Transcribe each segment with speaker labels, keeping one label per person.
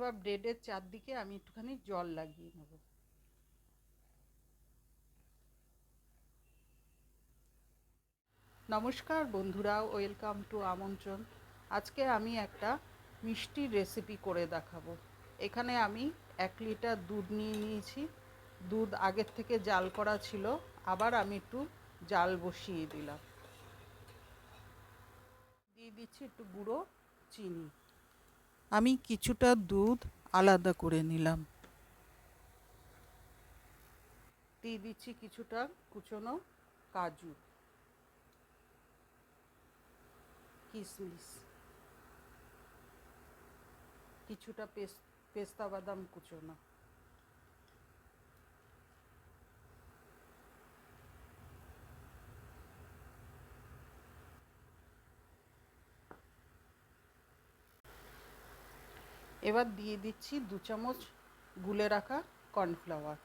Speaker 1: এবার ব্রেডের চারদিকে আমি একটুখানি জল লাগিয়ে নেব। নমস্কার বন্ধুরা, ওয়েলকাম টু আমন্ত্রণ। আজকে আমি একটা মিষ্টির রেসিপি করে দেখাবো। এখানে আমি এক লিটার দুধ নিয়ে নিয়েছি। দুধ আগের থেকে জাল করা ছিল, আবার আমি একটু জাল বসিয়ে দিলাম। দিয়ে দিচ্ছি একটু গুঁড়ো, চিনি। আমি কিছুটা দুধ আলাদা করে নিলাম। দিয়ে দিচ্ছি কিছুটা কুচনো কাজু। কিশমিশ কিছুটা পেস্তা বাদাম কুচোনো। এবার দিয়ে দিচ্ছি দু চামচ গুলে রাখা কর্নফ্লাওয়ার।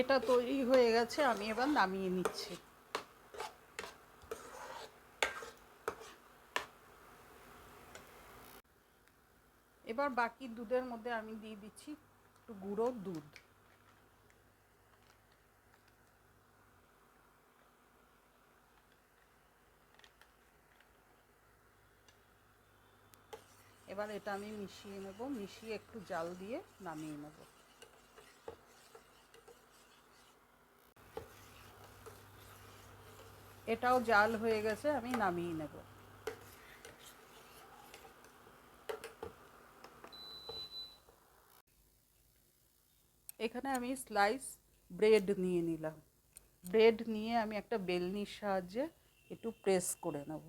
Speaker 1: এটা তৈরি হয়ে গেছে, আমি এবার নামিয়ে নিচ্ছি। এবার বাকি দুধের মধ্যে আমি দিয়ে দিচ্ছি একটু গুঁড়ো দুধ। এবার এটা আমি মিশিয়ে নেব, মিশিয়ে একটু জাল দিয়ে নামিয়ে নেব। এটাও জাল হয়ে গেছে, আমি নামিয়ে নেব। এখানে আমি স্লাইস ব্রেড নিয়ে নিলাম। ব্রেড নিয়ে আমি একটা বেলনির সাহায্যে একটু প্রেস করে নেব।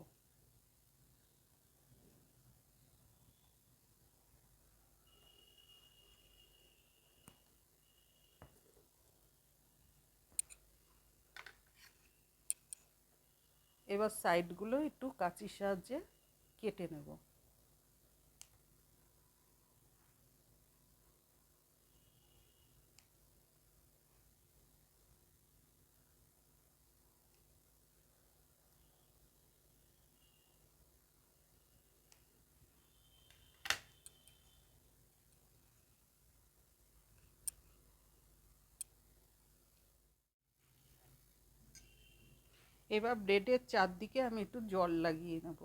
Speaker 1: এবার সাইডগুলো একটু কাঁচির সাহায্যে কেটে নেব। এবার ব্রেডের চারদিকে আমি একটু জল লাগিয়ে নেব।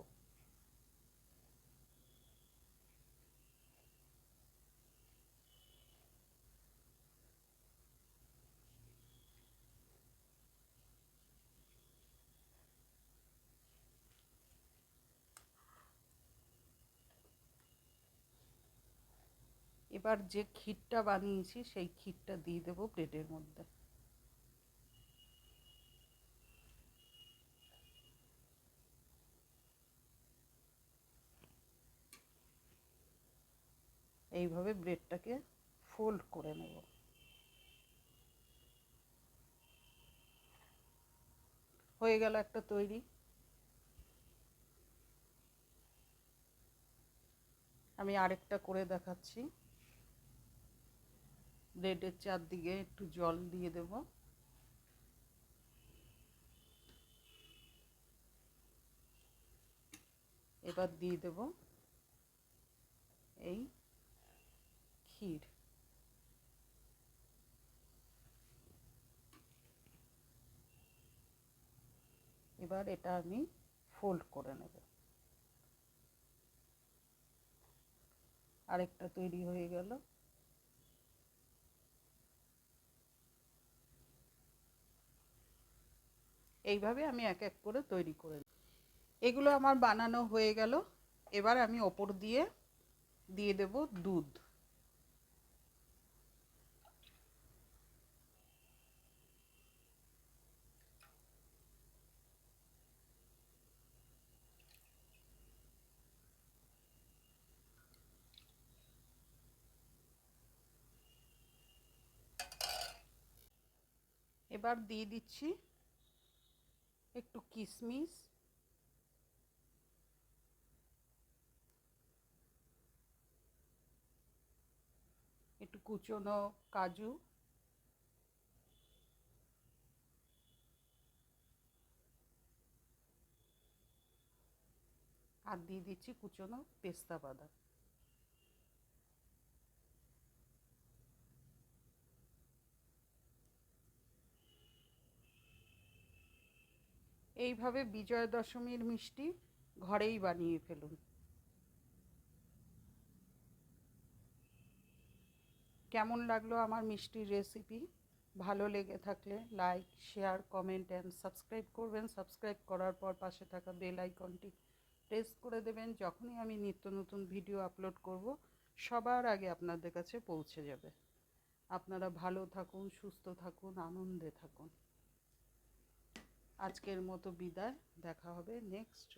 Speaker 1: এবার যে ক্ষীরটা বানিয়েছি, সেই ক্ষীরটা দিয়ে দেবো ব্রেডের মধ্যে। এইভাবে ব্রেডটাকে ফোল্ড করে নেব। হয়ে গেল একটা তৈরি। আমি আরেকটা করে দেখাচ্ছি। ব্রেডের চারদিকে একটু জল দিয়ে দেব। এবার দিয়ে দেব এই ক্ষীর এবার এটা আমি ফোল্ড করে নেব। আরেকটা তৈরি হয়ে গেল। এইভাবে আমি এক এক করে তৈরি করে এগুলো আমার বানানো হয়ে গেল। এবার আমি ওপর দিয়ে দিয়ে দেব দুধ। এবার দিয়ে দিচ্ছি একটু কিশমিশ একটু কুচনো কাজু। আর দিয়ে দিচ্ছি কুচনো পেস্তা বাদাম। এইভাবে বিজয়া দশমীর মিষ্টি ঘরেই বানিয়ে ফেলুন। কেমন লাগল আমার মিষ্টির রেসিপি ভালো লেগে থাকলে like share comment and subscribe করবেন। সাবস্ক্রাইব করার পর পাশে থাকা বেল আইকনটি প্রেস করে দেবেন। যখনই আমি নিত্য নতুন ভিডিও আপলোড করব, সবার আগে আপনাদের কাছে পৌঁছে যাবে। আপনারা ভালো থাকুন, সুস্থ থাকুন, আনন্দে থাকুন। আজকের মতো বিদায় দেখা হবে নেক্সট